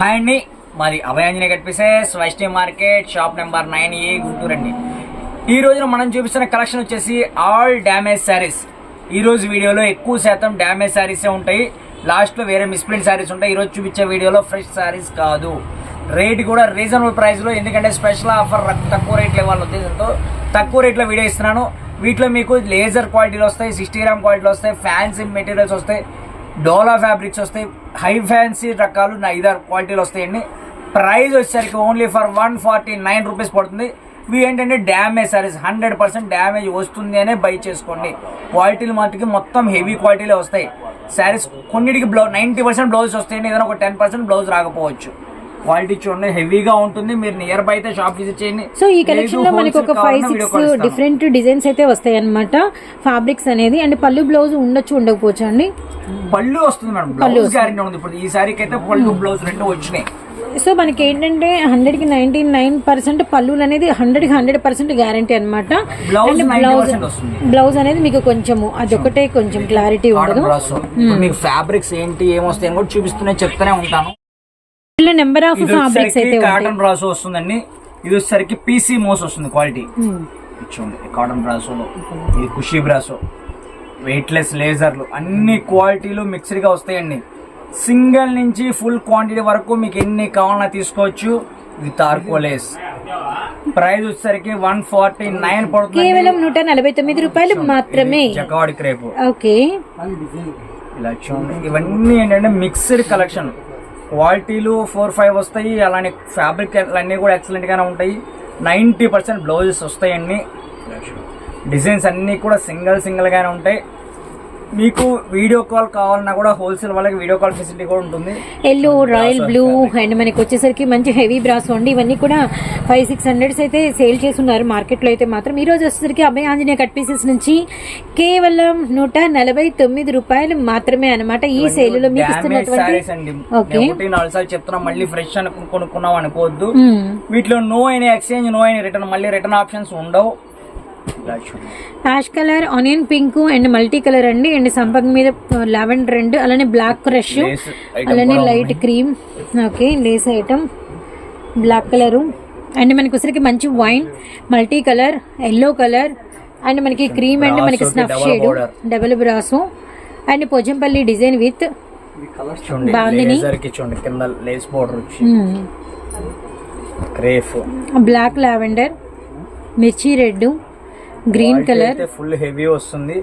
Hi అండి. మాది Abhayanjaneya cut pieces Vaishnavi market shop number nine A Guntur అండి. ఈ రోజున మనం చూపిస్తున్న కలెక్షన్ వచ్చేసి ఆల్ డ్యామేజ్ శారీస్. ఈరోజు వీడియోలో ఎక్కువ శాతం డ్యామేజ్ శారీసే ఉంటాయి. లాస్ట్లో వేరే మిస్ప్రింట్ శారీస్ ఉంటాయి. ఈరోజు చూపించే వీడియోలో ఫ్రెష్ శారీస్ కాదు. రేట్ కూడా రీజనబుల్ ప్రైస్లో ఎందుకంటే స్పెషల్ ఆఫర్ తక్కువ రేట్లో ఇవ్వాలి ఉద్దేశంతో తక్కువ రేట్లో వీడియో ఇస్తున్నాను. వీటిలో మీకు లేజర్ క్వాలిటీలు వస్తాయి సిక్స్టీ గ్రామ్ క్వాలిటీలు వస్తాయి ఫ్యాన్సీ మెటీరియల్స్ వస్తాయి. డోలా ఫ్యాబ్రిక్స్ వస్తాయి. హై ఫ్యాన్సీ రకాలు నా ఐదారు క్వాలిటీలు వస్తాయండి. ప్రైస్ వచ్చేసరికి only for one forty nine rupees పడుతుంది. ఇవి ఏంటంటే damage saris hundred percent damage వస్తుంది అనే బై చేసుకోండి. క్వాలిటీలు మాత్రకి మొత్తం హెవీ క్వాలిటీలే వస్తాయి. శారీస్ కొన్నిటికి బ్లౌ నైంటీ పర్సెంట్ బ్లౌజ్ వస్తాయండి. ఏదైనా ఒక టెన్ పర్సెంట్ బ్లౌజ్ రాకపోవచ్చు. క్వాలిటీ చూడండి హెవీగా ఉంటుంది. మీరు నియర్ బై అయితే షాప్ విజిట్ చేయండి. సో ఈ కలెక్షన్లో మనకి ఒక ఫైవ్ సిక్స్ డిఫరెంట్ డిజైన్స్ అయితే వస్తాయి అనమాట ఫ్యాబ్రిక్స్ అనేది అండ్ పళ్ళు బ్లౌజ్ ఉండొచ్చు ఉండకపోవచ్చు అండి? పళ్ళు వస్తుంది మేడం. బ్లౌజ్ గ్యారెంటీ ఉంది. ఇప్పుడు ఈ సారీకి అయితే పళ్ళు బ్లౌజ్ రెండు వచ్చినాయి. సో మనకి ఏంటంటే హండ్రెడ్కి నైన్టీ నైన్ పర్సెంట్ పళ్ళులు అనేది హండ్రెడ్కి హండ్రెడ్ పర్సెంట్ గ్యారంటీ అనమాట Blouse అండ్ 90% బ్లౌజ్. బ్లౌజ్ అనేది మీకు కొంచెము అదొకటే కొంచెం క్లారిటీ ఉండదు. బ్రాస్ మీకు ఫ్యాబ్రిక్స్ ఏంటి ఏమొస్తాయి కూడా చూపిస్తూనే చెప్తూనే ఉంటాను. ఇలా నెంబర్ ఆఫ్ ఫ్యాబ్రిక్స్ అయితే కాటన్ బ్రాసో వస్తుందండి. ఇది వచ్చేసరికి పీసీ మోస్ వస్తుంది క్వాలిటీ Hmm. చూడండి కాటన్ బ్రాసోలో ఇది ఖుషీ బ్రాసో వెయిట్లెస్ లేజర్లు అన్ని క్వాలిటీలు మిక్స్డ్గా వస్తాయండి. సింగిల్ నుంచి ఫుల్ క్వాంటిటీ వరకు మీకు ఎన్ని కావాలన్నా తీసుకోవచ్చు ఇది తార్కోలేస్ ప్రైస్ వచ్చేసరికి వన్ ఫార్టీ నైన్ పడుతుంది కేవలం నూట నలభై తొమ్మిది రూపాయలు మాత్రమే. Jacquard crepe. ఓకే. ఇలా చూడండి ఇవన్నీ ఏంటంటే మిక్స్డ్ కలెక్షన్ క్వాలిటీలు ఫోర్ ఫైవ్ వస్తాయి. అలానే ఫ్యాబ్రిక్ అన్నీ కూడా ఎక్సలెంట్ గానే ఉంటాయి. నైంటీ పర్సెంట్ బ్లౌజెస్ వస్తాయండి. డిజైన్స్ అన్నీ కూడా సింగిల్ సింగిల్ గానే ఉంటాయి. మీకు వీడియో కాల్ కావాలన్నా కూడా హోల్సేల్ వాళ్ళకి వీడియో కాల్ ఫెసిలిటీ కూడా ఉంటుంది. ఎల్లో రాయల్ బ్లూ అండ్ మనకి వచ్చేసరికి మంచి హెవీ బ్రాస్ అండి ఇవన్నీ కూడా ఫైవ్ సిక్స్ హండ్రెడ్స్ అయితే సేల్ చేస్తున్నారు మార్కెట్లో అయితే మాత్రం. ఈ రోజు వచ్చేసరికి అభయ ఆంజనేయ కట్ పీసెస్ నుంచి కేవలం నూట నలభై తొమ్మిది రూపాయలు మాత్రమే అన్నమాట ఈ సేల్లో మీకు ఇస్తున్నటువంటి చెప్తున్నా మళ్ళీ ఫ్రెష్ అని కొనుక్కున్నాం అనుకోవద్దు. మ్మ్. వీటిలో నో అయిన ఎక్స్చేంజ్ నో అయిన రిటర్న్ మళ్ళీ రిటర్న్ ఆప్షన్స్ ఉండవు. Ash colour onion pink and multi colour అండి. అండ్ సంపంగ్ మీద లెవెండర్ అండ్ అలానే బ్లాక్ క్రష్ అలానే light cream okay lace item black colour and మనకి వచ్చరికి మంచి wine multi colour yellow colour and మనకి క్రీమ్ అండ్ మనకి snuff shade. Double brass and Pochampalli design with black lavender మిర్చి red green colour full heavy వస్తుంది.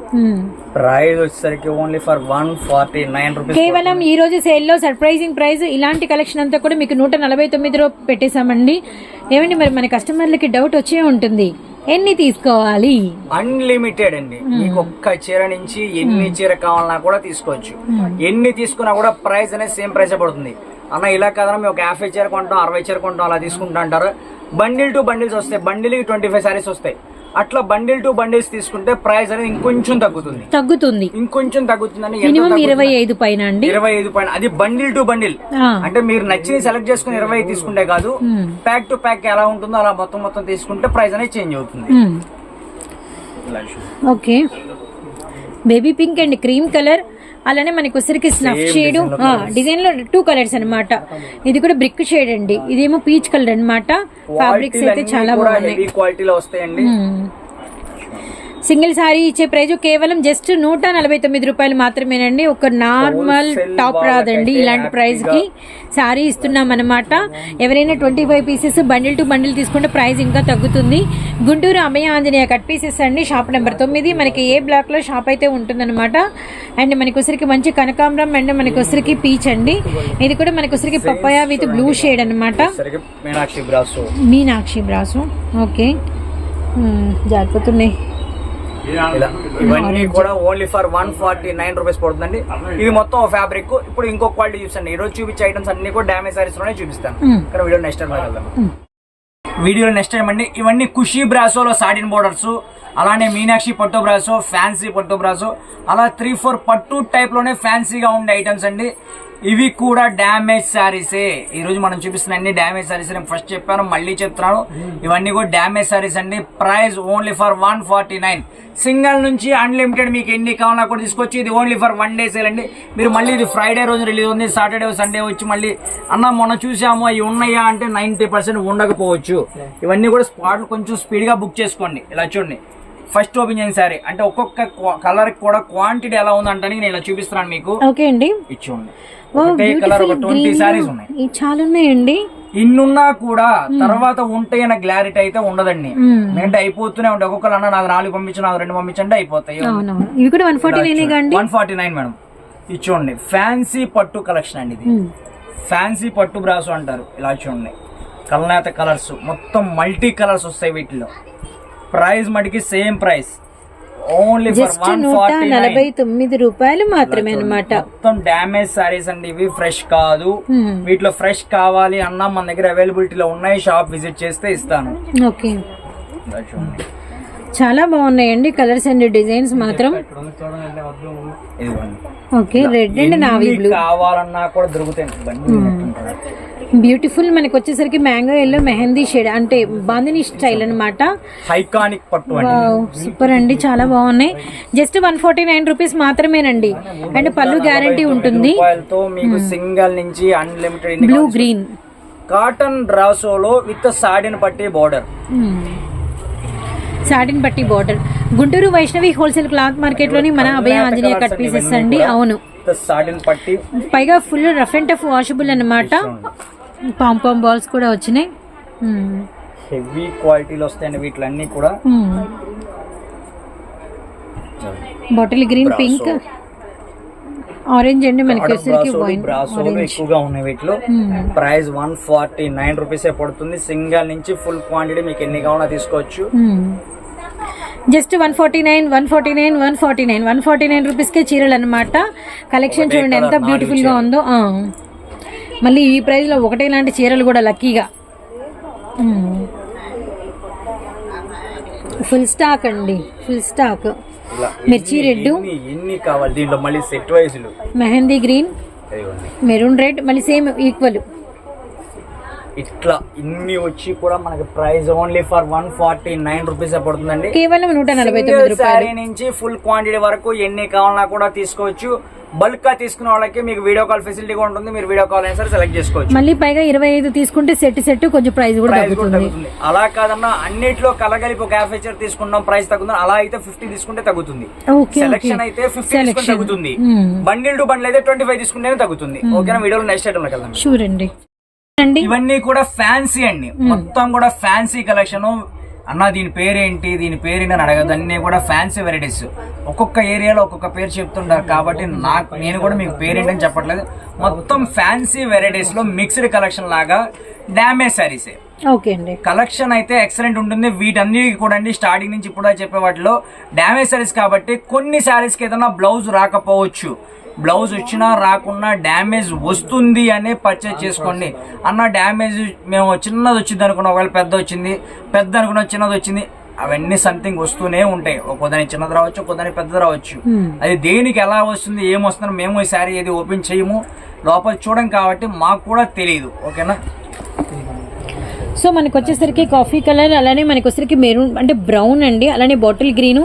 Price వచ్చేసరికి only for one forty nine rupees కేవలం ఈ రోజు సేల్లో సర్ప్రైజింగ్ ప్రైస్ ఇలాంటి కలెక్షన్ అంతా కూడా మీకు నూట నలభై తొమ్మిదిలో పెట్టేశామండి. ఏమండి మరి మన కస్టమర్లకి డౌట్ వచ్చే ఉంటుంది. ఎన్ని తీసుకోవాలి? అన్లిమిటెడ్ అండి. మీకు ఒక్క చీర నుంచి ఎన్ని చీర కావాలన్నా కూడా తీసుకోవచ్చు. ఎన్ని తీసుకున్నా కూడా ప్రైస్ అనేది సేమ్ ప్రైస్ పడుతుంది. అన్న ఇలా కాదన్నా మేము ఒక యాభై చీర కొంటాం అరవై చీర కొంటాం అలా తీసుకుంటా అంటారు. బండిల్ టు బండిల్స్ వస్తాయి. బండిల్కి ట్వంటీ ఫైవ్ సారీస్ వస్తాయి. అట్లా బండిల్ టు బండిల్స్ తీసుకుంటే ప్రైస్ అనేది ఇంకొంచెం తగ్గుతుంది. తగ్గుతుంది. ఇంకొంచెం తగ్గుతుందని ఎంత మినిమం తగ్గుతుంది? ఇరవై ఐదు పైన అండి. ఇరవై ఐదు పైన. అది బండిల్ టు బండిల్. అంటే మీరు నచ్చింది సెలెక్ట్ చేసుకుని ఇరవై తీసుకుంటే కాదు. ప్యాక్ టు ప్యాక్ ఎలా ఉంటుందో అలా మొత్తం మొత్తం తీసుకుంటే ప్రైస్ అనేది చేంజ్ అవుతుంది. Okay. Baby pink and cream colour. అలానే మనకి వచ్చరికి స్నఫ్ షేడ్ డిజైన్లో టూ కలర్స్ అన్నమాట. ఇది కూడా బ్రిక్ షేడ్ అండి. ఇదేమో పీచ్ కలర్ అన్నమాట. ఫ్యాబ్రిక్స్ అయితే చాలా బాగున్నాయి. క్వాలిటీలో వస్తాయండి. సింగిల్ సారీ ఇచ్చే ప్రైజ్ కేవలం జస్ట్ నూట నలభై తొమ్మిది రూపాయలు మాత్రమేనండి. ఒక నార్మల్ టాప్ రాదండి ఇలాంటి ప్రైస్కి సారీ ఇస్తున్నాం అనమాట ఎవరైనా twenty five pieces bundle to bundle తీసుకుంటే ప్రైస్ ఇంకా తగ్గుతుంది. గుంటూరు అభయ ఆంజనేయ కట్ పీసెస్ అండి. షాప్ నెంబర్ తొమ్మిది. మనకి ఏ బ్లాక్లో షాప్ అయితే ఉంటుందన్నమాట. అండ్ మనకి వచ్చరికి మంచి కనకాంబరం అండ్ మనకి పీచ్ అండి. ఇది కూడా మనకి వచ్చరికి పప్పాయ విత్ బ్లూ షేడ్ సరిగ్గా మీనాక్షి బ్రాసు. ఓకే. జారిపోతున్నాయి. ఇలా ఇవన్నీ కూడా only for one forty nine rupees పడుతుందండి. ఇది మొత్తం ఫ్యాబ్రిక్ ఇప్పుడు ఇంకో క్వాలిటీ చూసండి ఈ రోజు చూపించే ఐటమ్స్ అన్ని కూడా డ్యామేజ్ సారీస్లోనే చూపిస్తాను. ఇక్కడ వీడియో నెక్స్ట్ టైం వెళ్దాం వీడియోలో నెక్స్ట్ టైం అండి. ఇవన్నీ ఖుషీ బ్రాసోలో సాటిన్ బోర్డర్స్ అలానే మీనాక్షి పట్టు బ్రాసో ఫ్యాన్సీ పట్టు బ్రాసో అలా త్రీ ఫోర్ పట్టు టైప్లోనే ఫ్యాన్సీగా ఉండే ఐటమ్స్ అండి. ఇవి కూడా డ్యామేజ్ శారీసే ఈ రోజు మనం చూపిస్తున్న అన్ని డ్యామేజ్ శారీస్ నేను ఫస్ట్ చెప్పాను మళ్ళీ చెప్తున్నాను. ఇవన్నీ కూడా డ్యామేజ్ శారీస్ అండి. Price only for one forty nine single నుంచి అన్లిమిటెడ్ మీకు ఎన్ని కావాలన్నా కూడా తీసుకొచ్చి ఇది only for one day sale అండి. మీరు మళ్ళీ ఇది ఫ్రైడే రోజు రిలీజ్ ఉంది సాటర్డే సండే వచ్చి మళ్ళీ అన్న మొన్న చూసాము అవి ఉన్నాయా అంటే నైంటీ పర్సెంట్ ఉండకపోవచ్చు. ఇవన్నీ కూడా స్పాట్ కొంచెం స్పీడ్గా బుక్ చేసుకోండి. ఇలా చూడండి. ఫస్ట్ ఓపెన్ చేయండి సారీ అంటే ఒక్కొక్క కలర్ కూడా క్వాంటిటీ ఎలా ఉందంటే నేను ఇలా చూపిస్తున్నాను మీకు. ఓకే అండి. ఇచ్చుకోండి ఓ ఒకటే కలర్ ఒక బ్యూటిఫుల్ ట్వంటీ శారీస్ ఉన్నాయి. చాలా ఉన్నాయండి. ఇన్నున్నా కూడా తర్వాత ఉంటాయి అన్న క్లారిటీ అయితే ఉండదండి. ఎందుకంటే అయిపోతూనే ఉంటాయి. ఒక్కొక్కరు అన్న నాకు నాలుగు పంపించు నాకు రెండు పంపించండి అయిపోతాయి. అవునవును. ఇవి కూడా one forty nine one forty nine madam. ఇది చూడండి. ఫ్యాన్సీ పట్టు కలెక్షన్ అండి ఇది. ఫ్యాన్సీ పట్టు బ్రాసు అంటారు. ఇలా చూడండి. కలనేత కలర్స్ మొత్తం మల్టీ కలర్స్ వస్తాయి వీటిలో. ప్రైస్ మటుకి సేమ్ ప్రైస్. ఓన్లీ జస్ట్ నూట నలభై తొమ్మిది రూపాయలు మాత్రమే అన్నమాట. మొత్తం డ్యామేజ్ సారీస్ అండి ఇవి ఫ్రెష్ కాదు. వీటిలో ఫ్రెష్ కావాలి అన్నా మన దగ్గర అవైలబిలిటీలో ఉన్నాయి. షాప్ విజిట్ చేస్తే ఇస్తాను. ఓకే. చాలా బాగున్నాయండి కలర్స్ అండ్ డిజైన్స్ మాత్రం. Okay red and navy blue. కావాలన్నా కూడా దొరుకుతాయి. బ్యూటిఫుల్ మనకి వచ్చేసరికి మ్యాంగో ఎల్లో మెహందీ షేడ్ అంటే బాందిని స్టైల్ అనమాట హైకానిక్ పట్టు సూపర్ అండి చాలా బాగున్నాయి. Just one forty nine rupees మాత్రమేనండి. అండ్ పళ్ళు గ్యారంటీ ఉంటుంది. సింగల్ నుంచి అన్లిమిటెడ్ బ్లూ గ్రీన్ కాటన్ డ్రాసోలో విత్ సాడిన్ పట్టి బోర్డర్ సాటిన్ పట్టి border. Guntur Vaishnavi wholesale cloth మార్కెట్లోని మన అభయ ఆంజనేయ కట్ పీసెస్ అండి. అవును. పట్టి పైగా full rough and tough washable అన్నమాట. పాంపాం బాల్స్ కూడా వచ్చినాయి. హెవీ క్వాలిటీలో వస్తాయండి వీటిలన్నీ కూడా. బాటిల్ గ్రీన్ పింక్ ఆరెంజ్ అండి మనకి బ్రాసోలు ఎక్కువగా ఉన్నాయి వీటిలో. ప్రైస్ వన్ ఫార్టీ నైన్ రూపీసే పడుతుంది. సింగల్ నుంచి ఫుల్ క్వాంటిటీ మీకు ఎన్ని కావాలో తీసుకోవచ్చు. Just one forty nine one forty nine one forty nine. One forty nine రూపీస్కే చీరలు అనమాట కలెక్షన్ చూడండి ఎంత బ్యూటిఫుల్గా ఉందో. మళ్ళీ ఈ ప్రైస్లో ఒకటే లాంటి చీరలు కూడా లక్కీగా. ఫుల్ స్టాక్ అండి. Full stock. మిర్చి రెడ్ ఎన్ని కావాలి? దీంట్లో మళ్ళీ సెట్ వైజులు మెహందీ గ్రీన్ మెరూన్ రెడ్ మళ్ళీ సేమ్ ఈక్వల్ ఇట్లా ఇన్ని వచ్చి కూడా మనకి price only for one forty nine rupees పడుతుందండి? కేవలం నూట నలభై శారీ నుంచి ఫుల్ క్వాంటిటీ వరకు ఎన్ని కావాలన్నా కూడా తీసుకోవచ్చు. బల్క్గా తీసుకున్న వాళ్ళకి మీకు వీడియో కాల్ ఫెసిలిటీ కూడా ఉంటుంది. మీరు వీడియో కాల్ అయినా సరే సెలెక్ట్ చేసుకోవచ్చు. మళ్ళీ పైగా ఇరవై ఐదు తీసుకుంటే సెట్ సెట్ కొంచెం ప్రైస్ కూడా తగ్గుతుంది. అలా కాదన్నా అన్నిట్లో కలగలిపి ఒక చీర తీసుకున్నాం ప్రైస్ తగ్గుతుంది. అలా అయితే ఫిఫ్టీ తీసుకుంటే తగ్గుతుంది. సెలక్షన్ అయితే ఫిఫ్టీ తీసుకుంటే తగ్గుతుంది. బండిల్ టు బండిల్ అయితే ట్వంటీ ఫైవ్ తీసుకుంటేనే తగ్గుతుంది. ఓకేనా వీడియోలో నెక్స్ట్ ఐటమ్ షూర్ అండి అండి. ఇవన్నీ కూడా ఫ్యాన్సీ అండి. మొత్తం కూడా ఫ్యాన్సీ కలెక్షన్. అన్న దీని పేరేంటి దీని పేరేంటి అని అడగదు. అన్ని కూడా ఫ్యాన్సీ వెరైటీస్. ఒక్కొక్క ఏరియాలో ఒక్కొక్క పేరు చెప్తుంటారు కాబట్టి నాకు నేను కూడా మీకు పేరేంటి అని చెప్పట్లేదు. మొత్తం ఫ్యాన్సీ వెరైటీస్లో మిక్స్డ్ కలెక్షన్ లాగా డ్యామేజ్ శారీసే. ఓకే అండి. కలెక్షన్ అయితే ఎక్సలెంట్ ఉంటుంది. వీటన్నిటికి కూడా అండి స్టార్టింగ్ నుంచి ఇప్పుడు చెప్పే వాటిలో డ్యామేజ్ శారీస్ కాబట్టి కొన్ని శారీస్కి ఏదైనా బ్లౌజ్ రాకపోవచ్చు. బ్లౌజ్ వచ్చినా రాకున్నా డ్యామేజ్ వస్తుంది అనే పర్చేజ్ చేసుకోండి. అన్న డ్యామేజ్ మేము చిన్నది వచ్చింది అనుకున్నాం ఒకవేళ పెద్ద వచ్చింది పెద్ద అనుకున్న చిన్నది వచ్చింది అవన్నీ సంథింగ్ వస్తూనే ఉంటాయి. ఒక్కోదాని చిన్నది రావచ్చు ఒక్కోదాని పెద్దది రావచ్చు. అది దేనికి ఎలా వస్తుంది ఏం వస్తుందో మేము ఈ శారీ ఏది ఓపెన్ చేయము. లోపల చూడం కాబట్టి మాకు కూడా తెలియదు ఓకేనా? సో మనకు వచ్చేసరికి కాఫీ కలర్ అలానే మనకి వచ్చేసరికి మెరూన్ అంటే బ్రౌన్ అండి అలానే బాటిల్ గ్రీన్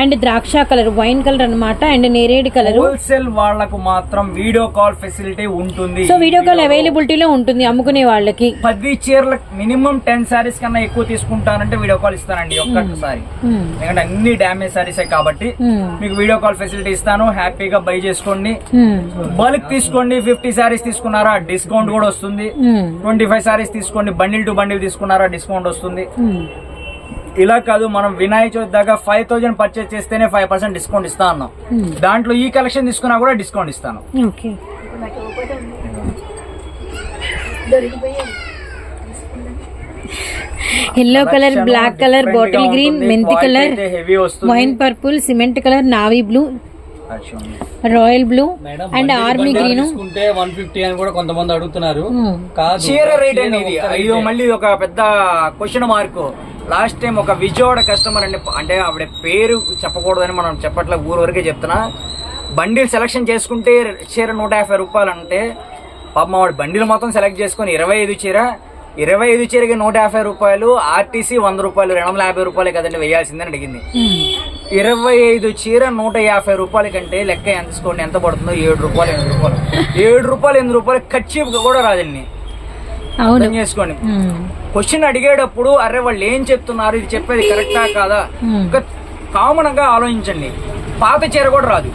అండ్ ద్రాక్ష కలర్ వైన్ కలర్ అన్నమాట అండ్ నేరేడ్ కలర్ హోల్సేల్ వాళ్ళకు మాత్రం వీడియో కాల్ ఫెసిలిటీ ఉంటుంది సో వీడియో కాల్ అవైలబిలిటీలో ఉంటుంది అమ్ముకునే వాళ్ళకి పది చీరల మినిమం టెన్ సారీస్ కన్నా ఎక్కువ తీసుకుంటానంటే వీడియో కాల్ ఇస్తానండి ఒక్కసారి Hmm. ఎందుకంటే అన్ని డ్యామేజ్ సారీసే కాబట్టి Hmm. మీకు వీడియో కాల్ ఫెసిలిటీ ఇస్తాను హ్యాపీగా బై చేసుకోండి Hmm. బల్క్ తీసుకోండి ఫిఫ్టీ సారీస్ తీసుకున్నారా డిస్కౌంట్ కూడా వస్తుంది Hmm. ట్వంటీ ఫైవ్ సారీస్ తీసుకోండి బండిల్ టు బండిల్ తీసుకున్నారా? డిస్కౌంట్ వస్తుంది. ఇలా కాదు మనం వినాయక చవితి దాకా ఫైవ్ థౌసండ్ పర్చేస్ చేస్తేనే ఫైవ్ పర్సెంట్ డిస్కౌంట్ ఇస్తా అన్నాం. దాంట్లో ఈ కలెక్షన్ తీసుకున్నా కూడా డిస్కౌంట్ ఇస్తాను. Yellow colour black colour bottle green మెంతి colour wine purple cement colour navy blue royal blue and army green తీసుకుంటే వన్ ఫిఫ్టీ అని కూడా కొంతమంది అడుగుతున్నారు. కాదు చీర రేట్ అండి ఇది. ఇది మళ్ళీ ఇది ఒక పెద్ద క్వశ్చన్ మార్క్ లాస్ట్ టైం ఒక విజయవాడ కస్టమర్ అండి అంటే ఆవిడ పేరు చెప్పకూడదని మనం చెప్పట్లే ఊరు వరకే చెప్తున్నా. బండిల్ సెలెక్షన్ చేసుకుంటే చీర నూట యాభై రూపాయలు అంటే పాపం వాడు బండిల్ మొత్తం సెలెక్ట్ చేసుకొని ఇరవై ఐదు చీర. ఇరవై ఐదు చీరకి నూట యాభై రూపాయలు ఆర్టీసీ వంద రూపాయలు రెండు వందల యాభై రూపాయలు కదండి వేయాల్సిందని అడిగింది. ఇరవై ఐదు చీర నూట యాభై రూపాయల కంటే లెక్క ఎంత తీసుకోండి? ఎంత పడుతుందో? ఏడు రూపాయలు ఎనిమిది రూపాయలు. ఏడు రూపాయలు ఎనిమిది రూపాయలు ఖర్చు కూడా రాదండి. అర్థం చేసుకోండి. క్వశ్చన్ అడిగేటప్పుడు అరే వాళ్ళు ఏం చెప్తున్నారు? ఇది చెప్పేది కరెక్టా కాదా? కామన్గా ఆలోచించండి. పాత చీర కూడా రాదు.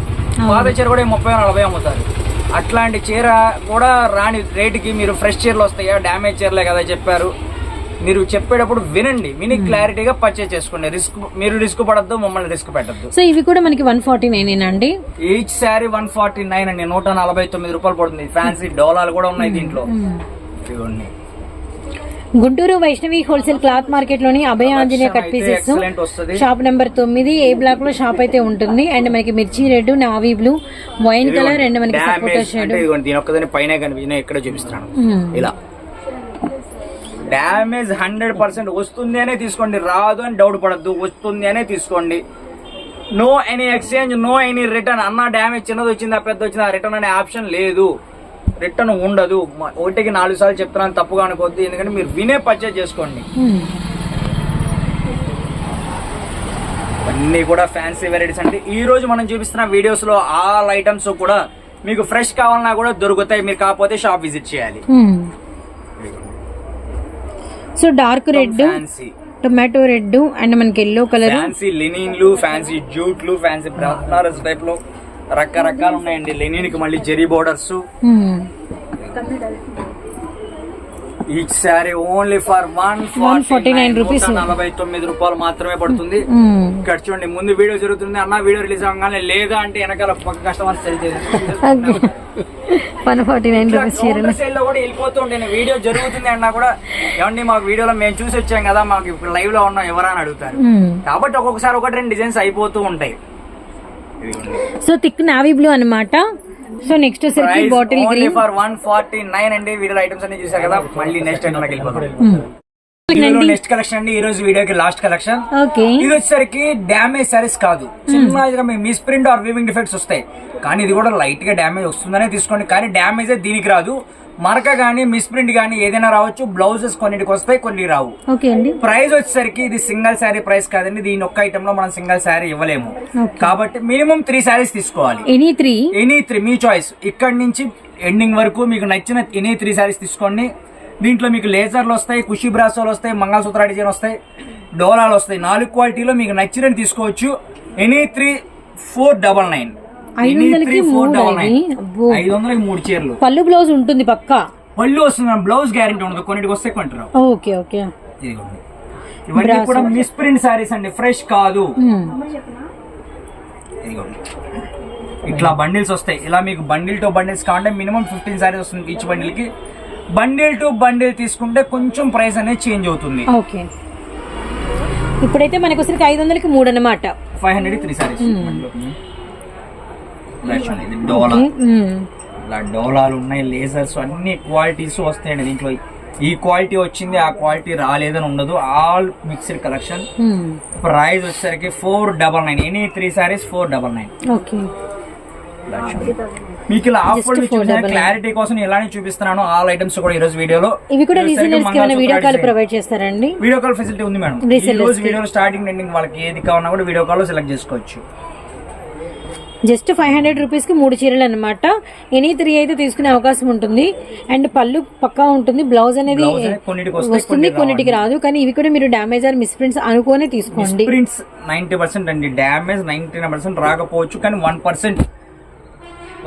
పాత చీర కూడా ముప్పై నలభై అమ్ముతారు. అట్లాంటి చీర కూడా రాని రేటుకి మీరు ఫ్రెష్ చీరలు వస్తాయా? డ్యామేజ్ చీరలే కదా చెప్పారు. మీరు చెప్పేటప్పుడు వినండి విని క్లారిటీగా పర్చేజ్ చేసుకోండి. రిస్క్ మీరు రిస్క్ పడద్దు మమ్మల్ని రిస్క్ పెట్టద్దు. సో ఇవి కూడా మనకి వన్ ఫార్టీ నైన్ అండి each sari one forty nine అండి నూట నలభై తొమ్మిది రూపాయలు పడుతుంది. ఫ్యాన్సీ డోలాలు కూడా ఉన్నాయి దీంట్లో. ఇవన్నీ Guntur Vaishnavi wholesale cloth మార్కెట్లోని Abhaya Anjaneya cut pieces. Shop number తొమ్మిది ఏ బ్లాక్లో షాప్ అయితే ఉంటుంది. అండ్ మనకి మిర్చి red navy blue wine colour and మనకి సపోటా షేడ్ దీని ఒక్కదాని పైన కనిపించిన ఎక్కడ చూపిస్తున్నాను. ఇలా. డ్యామేజ్ హండ్రెడ్ పర్సెంట్ వస్తుంది అనే తీసుకోండి. రాదు అని డౌట్ పడద్దు. వస్తుంది అనే తీసుకోండి. No any exchange no any return. అన్న డ్యామేజ్ చిన్నది వచ్చిందా పెద్ద వచ్చిందా రిటర్న్ అనే ఆప్షన్ లేదు. రిటర్న్ ఉండదు. ఒకటికి నాలుగు సార్లు చెప్తున్నాను తప్పుగా అనుకోవద్దు. ఎందుకంటే మీరు వినే పర్చేజ్ చేసుకోండి. అన్నీ కూడా ఫ్యాన్సీ వెరైటీస్ అంటే ఈ రోజు మనం చూపిస్తున్న వీడియోస్లో ఆల్ ఐటమ్స్ కూడా మీకు ఫ్రెష్ కావాలన్నా కూడా దొరుకుతాయి. మీరు కాకపోతే షాప్ విజిట్ చేయాలి. Hmm. So dark red fancy tomato red and మనకి ఎల్లో కలర్ ఫ్యాన్సీ లెనిన్లు ఫ్యాన్సీ జూట్లు ఫ్యాన్సీ బనారస్ టైప్లో రకరకాలు ఉన్నాయండి. లెనిన్కి మళ్ళీ zari borders sari only for one 149 rupees. నలభై తొమ్మిది రూపాయలు మాత్రమే పడుతుంది. ఇక్కడ చూడండి ముందు వీడియో జరుగుతుంది అన్న వీడియో రిలీజ్ అవ్వగానే లేదా అంటే వెనకాల పక్క customers one forty nine rupees చీరలు సేల్ కూడా వెళ్ళిపోతూ వీడియో జరుగుతుంది అన్నా కూడా ఏమండి మాకు వీడియోలో మేము చూసి వచ్చాం కదా మాకు ఇప్పుడు లైవ్లో ఉన్నాం ఎవరా అని అడుగుతారు కాబట్టి ఒక్కొక్కసారి ఒకటి రెండు డిజైన్స్ అయిపోతూ ఉంటాయి. సో థిక్ నావీ బ్లూ అన్నమాట. సో నెక్స్ట్ వచ్చేసరికి bottle green for one forty nine అండి వీడియో ఐటమ్స్ అన్ని చూసారు కదా మళ్ళీ నెక్స్ట్ ఐటమ్ వెళ్ళిపోతాం నెక్స్ట్ కలెక్షన్ అండి ఈ రోజు వీడియోకి లాస్ట్ కలెక్షన్ ఓకే ఇది వచ్చేసరికి డ్యామేజ్ సారీస్ కాదు. చిన్నగా మీ misprint or weaving defects వస్తాయి. కానీ ఇది కూడా లైట్గా డ్యామేజ్ వస్తుందనే తీసుకోండి. కానీ డ్యామేజ్ దీనికి రాదు. మరక కానీ మిస్ ప్రింట్ కానీ ఏదైనా రావచ్చు బ్లౌజెస్ కొన్నిటికి వస్తాయి కొన్ని రావు. ఓకే అండి. ప్రైస్ వచ్చేసరికి ఇది సింగిల్ శారీ ప్రైస్ కాదండి దీని ఒక్క ఐటమ్లో మనం సింగిల్ శారీ ఇవ్వలేము. కాబట్టి మినిమం త్రీ శారీస్ తీసుకోవాలి. Any three? ఎనీ త్రీ మీ చాయిస్ ఇక్కడ నుంచి ఎండింగ్ వరకు మీకు నచ్చిన ఎనీ త్రీ శారీస్ తీసుకోండి. దీంట్లో మీకు లేజర్లు వస్తాయి కుషి బ్రాసోలు వస్తాయి మంగళసూత్ర డిజైన్ వస్తాయి డోలాలు వస్తాయి. నాలుగు క్వాలిటీలో మీకు నచ్చినవి తీసుకోవచ్చు. Any three four double nine. ఐదు వందలకి మూడు. అబ్బో. ఐదు వందలకి మూడు చీరలు. పళ్ళు బ్లౌజ్ ఉంటుంది పక్కా. పళ్ళు వస్తుంది బ్లౌజ్ గ్యారెంటీ ఉండదు. కొన్నిటికి వస్తే కొంటారు ఓకే ఓకే. ఇదిగోండి. ఇవన్నీ కూడా మిస్ ప్రింట్ శారీస్ అండి. ఫ్రెష్ కాదు. ఇదిగోండి. ఇట్లా బండిల్స్ వస్తాయి. ఇలా మీకు బండిల్ టు బండిల్స్ కావాలంటే మినిమం ఫిఫ్టీన్ సారీస్ వస్తుంది ఈచ్ బండిల్కి బండిల్ టు బండిల్ తీసుకుంటే కొంచెం ప్రైస్ అనేది చేంజ్ అవుతుంది. ఓకే. ఇప్పుడైతే మనకు వచ్చరికి ఐదు వందలకి మూడు అనమాట five hundred three saris Dola. ఇలా డోలాలు ఉన్నాయి లేజర్స్ అన్ని క్వాలిటీస్ వస్తాయండి దీంట్లో. ఈ క్వాలిటీ వచ్చింది ఆ క్వాలిటీ రాలేదని ఉండదు. ఆల్ మిక్స్డ్ కలెక్షన్ ప్రైస్ వచ్చేసరికి four double nine any three saris four double nine okay మీకు ఇలా ఆఫర్ Just 499. క్లారిటీ కోసం ఇలానే చూపిస్తున్నాను ఆల్ ఐటమ్స్ కూడా ఈ రోజు వీడియోలో. ఇవి కూడా ఇది రీసెలర్స్కి ఏమైనా వీడియో కాల్ ప్రొవైడ్ చేస్తారండి? వీడియో కాల్ ఫెసిలిటీ ఉంది మేడం. ఈ రోజు కి. వీడియోలో స్టార్టింగ్ ఎండింగ్ వాళ్ళకి ఏది కావాలన్నా కూడా వీడియో కాల్లో సెలెక్ట్ చేసుకోవచ్చు. జస్ట్ ఫైవ్ హండ్రెడ్ రూపీస్కి మూడు చీరలు అనమాట ఎనీ త్రీ అయితే తీసుకునే అవకాశం ఉంటుంది. అండ్ పళ్ళు పక్కా ఉంటుంది. బ్లౌజ్ అనేది వస్తుంది కొన్నిటికి కొన్నిటికి రాదు. కానీ ఇవి కూడా మీరు డ్యామేజ్ ఆర్ మిస్ప్రింట్స్ అనుకోనే తీసుకోండి. ప్రింట్స్ నైన్టీ పర్సెంట్ అండి. డ్యామేజ్ నైన్టీ పర్సెంట్ రాకపోవచ్చు కానీ వన్ పర్సెంట్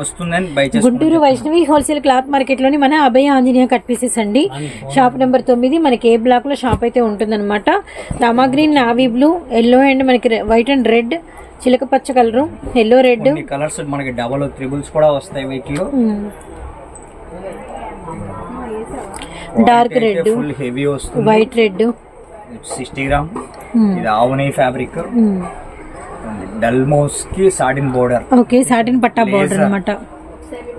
వస్తుందని బై గుంటూరు వైష్ణవి హోల్సేల్ క్లాత్ మార్కెట్లోని మన అభయ ఆంజనేయ కట్ పీసెస్ అండి. షాప్ నెంబర్ తొమ్మిది. మనకి ఏ బ్లాక్లో షాప్ అయితే ఉంటుందన్నమాట. Rama green navy blue yellow and మనకి వైట్ అండ్ రెడ్. చిలక పచ్చ కలరు ఎల్లో రెడ్ కలర్స్ మనకి డబల్ త్రిబుల్స్ కూడా వస్తాయి వీటిలో. డార్క్ రెడ్ ఫుల్ హెవీ వస్తుంది. వైట్ రెడ్ సిక్స్టీ గ్రామ్ ఇది ఆవునే ఫ్యాబ్రిక్ డల్మోస్కి సాటిన్ బోర్డర్ ఓకే సాటిన్ పట్టా బోర్డర్. అనమాట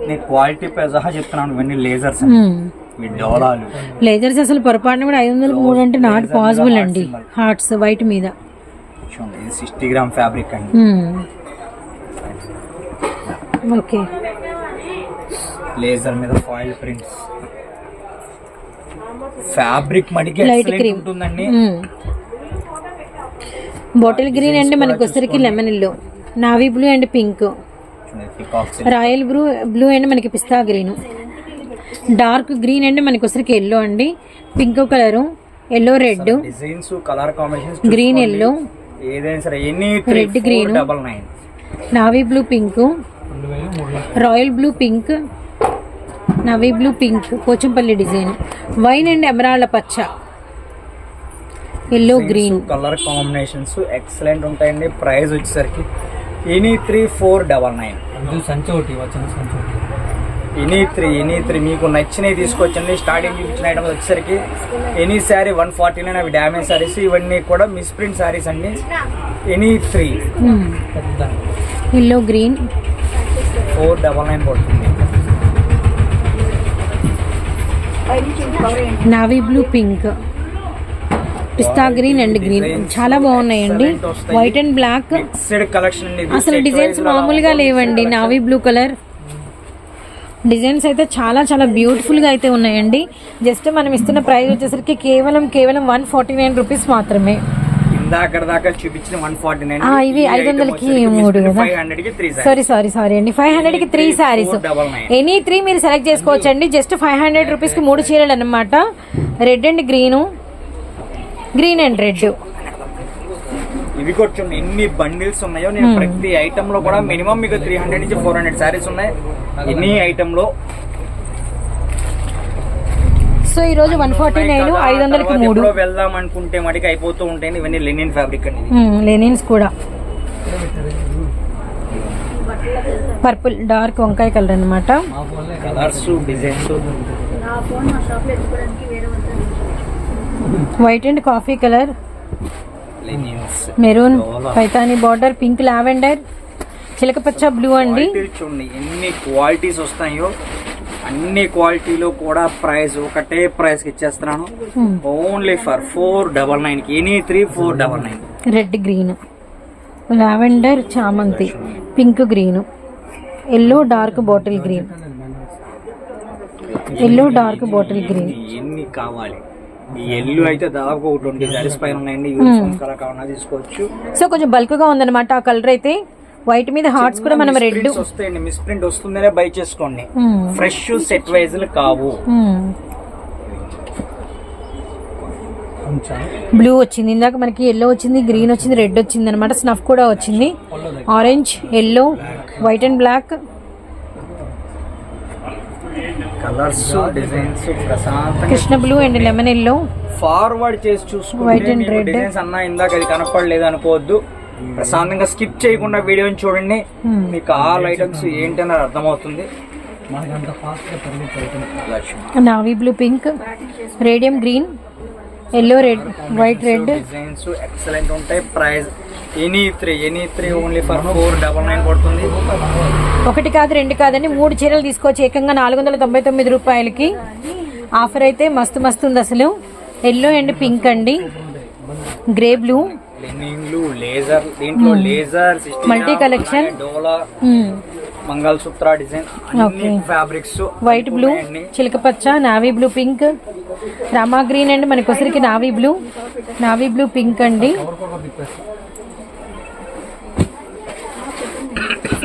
నేను క్వాలిటీ సహా చెప్తున్నాను ఇవన్నీ లేజర్స్ లేజర్స్ అసలు పొరపాటున కూడా ఐదు వందలకు మూడు అంటే నాట్ పాసిబుల్ అండి. హార్ట్స్ వైట్ మీద. ఇది సిక్స్టీ గ్రామ్ ఫ్యాబ్రిక్ అండి. ఓకే లేజర్ మీద ఫాయిల్ ప్రింట్స్. ఫ్యాబ్రిక్ మడికి లైట్ excellent క్రీమ్ ఉంటుందండి. బాటిల్ గ్రీన్ అండ్ మనకి వచ్చరికి lemon yellow navy blue and pink royal blue blue and మనకి పిస్తా గ్రీన్ డార్క్ గ్రీన్ అండ్ మనకి వచ్చరికి ఎల్లో అండి. Pink colour yellow red designs colour combinations Green, yellow. ఏదైనా సరే any Red, green. Double nine navy blue pink రెండు royal blue pink navy blue pink Pochampalli design wine and ఎమరాళ్ళ పచ్చ yellow green colour combinations excellent ఉంటాయండి. Price వచ్చేసరికి any three four double nine ఇది సంచి ఒకటి వచ్చిన సంచి ఒకటి ఎనీ త్రీ ఎనీ త్రీ మీకు నచ్చినవి తీసుకొచ్చండి. స్టార్టింగ్ చూపించిన ఐటమ్స్ వచ్చేసరికి any sari one forty nine అవి డ్యామేజ్ శారీస్ ఇవన్నీ కూడా మిస్ప్రింట్ శారీస్ అండి. Any three. Yellow green four double nine పడుతుంది. Navy blue pink pista green and green చాలా బాగున్నాయండి. White and. బ్లాక్. అసలు డిజైన్స్ మామూలుగా లేవండి. నావీ బ్లూ కలర్ డిజైన్స్ అయితే చాలా చాలా బ్యూటిఫుల్గా అయితే ఉన్నాయండి. జస్ట్ మనం ఇస్తున్న ప్రైస్ వచ్చేసరికి కేవలం కేవలం వన్ ఫార్టీ నైన్ రూపీస్ మాత్రమే. ఇవి 500 కి మూడు సారీ సారీ సారీ అండి. ఫైవ్ హండ్రెడ్కి త్రీ నైన్ ఎనీ త్రీ మీరు సెలెక్ట్ చేసుకోవచ్చు అండి జస్ట్ ఫైవ్ హండ్రెడ్ రూపీస్కి మూడు చీరలు అన్నమాట. Red and green green and red ఇవి కూడా చూడండి ఎన్ని బండిల్స్ ఉన్నాయో నేను ప్రతి ఐటమ్లో కూడా మినిమం మీకు త్రీ హండ్రెడ్ నుంచి ఫోర్ హండ్రెడ్ సారీస్ ఉన్నాయి. ఎన్ని ఐటమ్లో. సో ఈ రోజు వన్ ఫార్టీ నైన్ ఐదు వందలకి మూడు. వెళ్దాం అనుకుంటే మటుకు అయిపోతూ ఉంటాయి ఇవన్నీ లెనిన్ ఫ్యాబ్రిక్ అండి లెనిన్స్ కూడా. పర్పుల్ డార్క్ వంకాయ కలర్ ఫోన్లో colours designs white and coffee colour maroon Paithani border pink lavender చిలకపచ్చ blue అండి. చూడండి ఎన్ని క్వాలిటీస్ వస్తాయో అన్ని క్వాలిటీలో కూడా ప్రైస్ ఒకటే ప్రైస్ ఇచ్చేస్తున్నాను. ఓన్లీ ఫర్ ఫోర్ డబల్ నైన్కి any three four double nine red green lavender చామంతి pink green yellow dark bottle green yellow dark bottle green ఎన్ని కావాలి? ఈ ఎల్లు అయితే దాదాపు ఒక ట్వంటీ సారీస్ పైన ఉన్నాయండి. యూనిఫామ్ కలర్ కావాలన్నా తీసుకోవచ్చు. సో కొంచెం బల్క్గా ఉందన్నమాట ఆ కలర్ అయితే. వైట్ మీద హార్ట్స్ కూడా మనం రెడ్. వస్తాయండి. మిస్ ప్రింట్ వస్తుందనే బై చేసుకోండి. ఫ్రెష్ సెట్ వైజ్ కావు. బ్లూ వచ్చింది. ఇందాక మనకి ఎల్లో వచ్చింది గ్రీన్ వచ్చింది రెడ్ వచ్చింది అనమాట స్నఫ్ కూడా వచ్చింది. Orange yellow white and black colours designs ప్రశాంతంగా Krishna blue and lemon yellow. Forward చేసి చూసుకుంటే మీకు red. డిజైన్స్ అన్నా ఇందాక అది కనపడలేదు అనుకోవద్దు. ప్రశాంతంగా స్కిప్ చేయకుండా వీడియోని చూడండి. Hmm. మీకు ఆల్ ఐటమ్స్ ఏంటని అర్థమవుతుంది. Navy blue pink radium green yellow red white red designs excellent ఉంటాయి. Price any three any three only for four double nine పడుతుంది. ఒకటి కాదు రెండు కాదండి మూడు చీరలు తీసుకోవచ్చు. ఏకంగా నాలుగు వందల తొంభై తొమ్మిది రూపాయలకి. ఆఫర్ అయితే మస్తు మస్తు ఉంది అసలు. ఎల్లో అండ్ పింక్ అండి. గ్రే బ్లూ లెనిన్లు లేజర్ దీంట్లో లేజర్ Multi collection. డోలా మంగళసూత్ర డిజైన్ అన్ని. Fabrics white blue చిలకపచ్చ navy blue pink Rama green అండి మనకి వచ్చరికి navy blue navy blue pink అండి.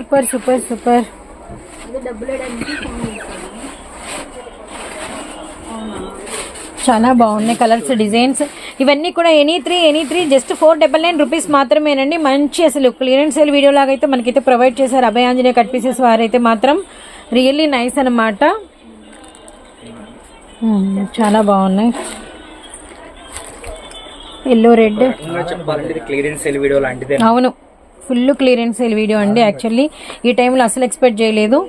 Super super super. చాలా బాగున్నాయి కలర్స్ డిజైన్స్. ఇవన్నీ కూడా any three any three just four double nine rupees మాత్రమేనండి. మంచి అసలు క్లియరెన్స్ సేల్ వీడియో లాగా అయితే మనకైతే ప్రొవైడ్ చేశారు అభయ ఆంజనేయ కట్ పీసెస్ వారైతే మాత్రం. రియల్లీ నైస్ అనమాట చాలా బాగున్నాయి. Yellow red. Clearance sale video లాంటిదే. అవును. ఫుల్ క్లియరెన్స్ సేల్ వీడియో అండి యాక్చువల్లీ. ఈ టైంలో అసలు ఎక్స్పెక్ట్ చేయలేదు.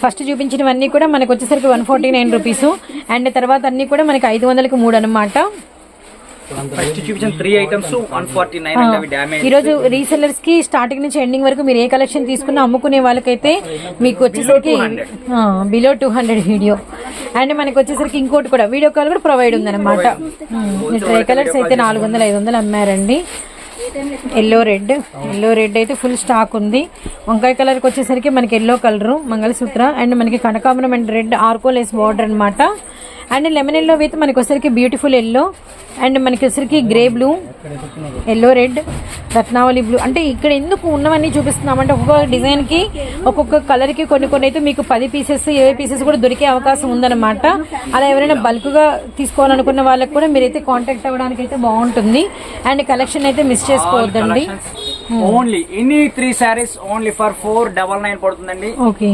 ఫస్ట్ చూపించినవన్నీ కూడా మనకు వచ్చేసరికి one forty nine rupees and తర్వాత అన్నీ కూడా మనకి ఐదు వందలకి మూడు అనమాట ఈరోజు రీసెల్లర్స్కి స్టార్టింగ్ నుంచి ఎండింగ్ వరకు మీరు ఏ కలెక్షన్ తీసుకున్నా అమ్ముకునే వాళ్ళకైతే మీకు వచ్చేసరికి below two hundred video and మనకి వచ్చేసరికి ఇంకోటి కూడా వీడియో కాల్ కూడా ప్రొవైడ్ ఉందన్నమాట. డ్రై కలర్స్ అయితే నాలుగు వందలు ఐదు వందలు అమ్మారండి. Yellow red. ఎల్లో రెడ్ అయితే ఫుల్ స్టాక్ ఉంది. వంకాయ కలర్కి వచ్చేసరికి మనకి ఎల్లో కలర్ మంగళసూత్ర అండ్ మనకి కనకాంబరం అండ్ రెడ్ ఆర్కోలేస్ బార్డర్ అన్నమాట. అండ్ లెమన్ ఎల్లో అయితే మనకి వచ్చరికి బ్యూటిఫుల్ ఎల్లో అండ్ మనకి వచ్చరికి grey blue yellow red Ratnavali blue. అంటే ఇక్కడ ఎందుకు ఉన్నవన్నీ చూపిస్తున్నామంటే ఒక్కొక్క డిజైన్కి ఒక్కొక్క కలర్కి కొన్ని కొన్ని అయితే మీకు పది పీసెస్ ఇరవై పీసెస్ కూడా దొరికే అవకాశం ఉందన్నమాట. అలా ఎవరైనా బల్క్గా తీసుకోవాలనుకున్న వాళ్ళకి కూడా మీరైతే కాంటాక్ట్ అవ్వడానికి అయితే బాగుంటుంది. అండ్ కలెక్షన్ అయితే మిస్ చేసుకోవద్దండి. Only any three saris only for four double nine పడుతుందండి. ఓకే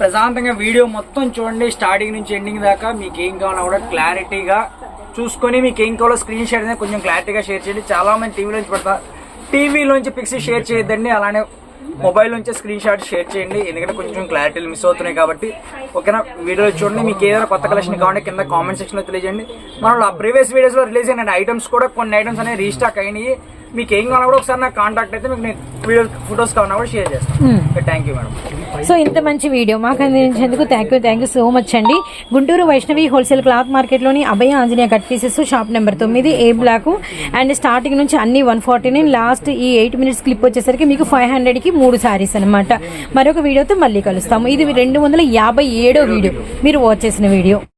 ప్రశాంతంగా వీడియో మొత్తం చూడండి స్టార్టింగ్ నుంచి ఎండింగ్ దాకా మీకు ఏం కావాలన్నా కూడా క్లారిటీగా చూసుకొని మీకు ఏం కావాలో స్క్రీన్ షాట్ అనేది కొంచెం క్లారిటీగా షేర్ చేయండి. చాలా మంది టీవీలోంచి పెడతారు టీవీలోంచి పిక్స్ షేర్ చేయొద్దండి అలానే మొబైల్ నుంచి స్క్రీన్ షాట్ షేర్ చేయండి. ఎందుకంటే కొంచెం క్లారిటీలు మిస్ అవుతున్నాయి కాబట్టి. ఓకేనా? వీడియో చూడండి మీకు ఏదైనా కొత్త కలెక్షన్ కావాలంటే కింద కామెంట్ సెక్షన్లో తెలియజేయండి. మనం ప్రీవియస్ వీడియోస్లో రిలీజ్ అయిన ఐటమ్స్ కూడా కొన్ని ఐటమ్స్ అనేవి రీస్టాక్ అయినాయి. మీకు ఏం కావాలో కూడా ఒకసారి నాకు కాంటాక్ట్ అయితే మీకు నేను వీడియో ఫొటోస్ కావాలన్నా కూడా షేర్ చేస్తాను థ్యాంక్ యూ మేడం సో ఇంత మంచి వీడియో మాకు అందించేందుకు thank you thank you so much అండి. Guntur Vaishnavi wholesale cloth మార్కెట్లోని Abhaya Anjaneya cut pieces shop number తొమ్మిది ఏ బ్లాక్ అండ్ స్టార్టింగ్ నుంచి అన్ని వన్ ఫార్టీ నైన్ లాస్ట్ ఈ ఎయిట్ మినిట్స్ క్లిప్ వచ్చేసరికి మీకు ఫైవ్ హండ్రెడ్కి మూడు శారీస్ అనమాట మరొక వీడియోతో మళ్ళీ కలుస్తాము. ఇది రెండు వందల యాభై ఏడో వీడియో మీరు వాచ్ చేసిన వీడియో